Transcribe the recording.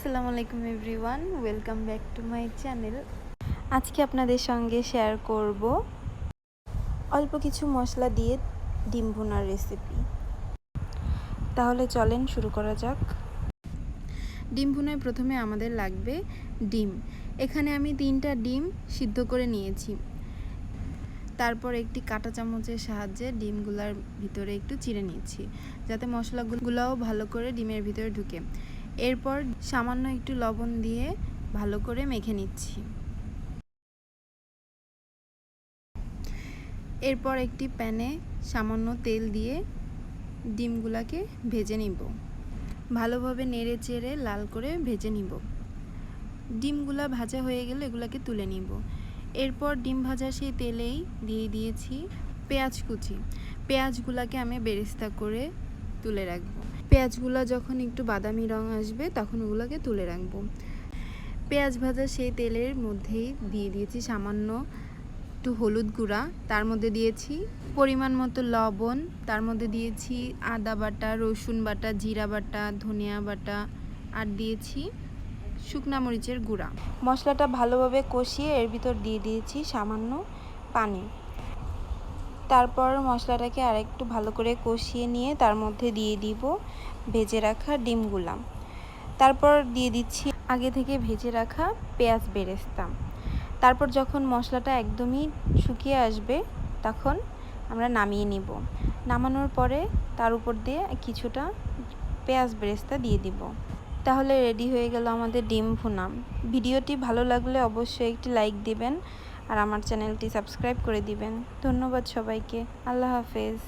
আসসালামু আলাইকুম everyone, welcome back to my channel. আজকে আপনাদের সঙ্গে শেয়ার করব অল্প কিছু মশলা দিয়ে ডিম ভুনার রেসিপি তাহলে চলেন শুরু করা যাক। ডিম ভুনায় প্রথমে আমাদের লাগবে ডিম। এখানে আমি তিনটা ডিম সিদ্ধ করে নিয়েছি। তারপর একটি কাঁটা চামচের সাহায্যে ডিমগুলার ভিতরে একটু চিড়ে নিয়েছি যাতে মশলাগুলোও ভালো করে ডিমের ভিতরে ঢুকে। এরপর সামান্য একটু লবণ দিয়ে ভালো করে মেখে নিচ্ছি। এরপর একটি প্যানে সামান্য তেল দিয়ে ডিমগুলাকে ভেজে নিব। ভালোভাবে নেড়ে চেড়ে লাল করে ভেজে নিব। ডিমগুলা ভাজা হয়ে গেলে এগুলাকে তুলে নিব। এরপর ডিম ভাজা সেই তেলেই দিয়ে দিয়েছি পেঁয়াজ কুচি। পেঁয়াজগুলাকে আমি বেরেস্তা করে তুলে রাখব। পেঁয়াজগুলো যখন একটু বাদামি রং আসবে, তখন ওগুলোকে তুলে রাখব। পেঁয়াজ ভাজা সেই তেলের মধ্যেই দিয়ে দিয়েছি সামান্য একটু হলুদ গুঁড়া। তার মধ্যে দিয়েছি পরিমাণ মতো লবণ, তার মধ্যে দিয়েছি আদা বাটা, রসুন বাটা, জিরা বাটা, ধনিয়া বাটা, আর দিয়েছি শুকনা মরিচের গুঁড়া। মশলাটা ভালোভাবে কষিয়ে এর ভিতর দিয়ে দিয়েছি সামান্য পানি। তারপর মশলাটাকে আরেকটু ভালো করে কষিয়ে নিয়ে তার মধ্যে দিয়ে দিব ভেজে রাখা ডিমগুলা। তারপর দিয়ে দিচ্ছি আগে থেকে ভেজে রাখা পেঁয়াজ বেরেস্তা। তারপর যখন মশলাটা একদমই শুকিয়ে আসবে, তখন আমরা নামিয়ে নিব। নামানোর পরে তার উপর দিয়ে কিছুটা পেঁয়াজ বেরেস্তা দিয়ে দিব। তাহলে রেডি হয়ে গেল আমাদের ডিম ভুনা। ভিডিওটি ভালো লাগলে অবশ্যই একটি লাইক দিবেন। আর আমার চ্যানেলটি সাবস্ক্রাইব করে দিবেন। ধন্যবাদ সবাইকে। আল্লাহ হাফেজ।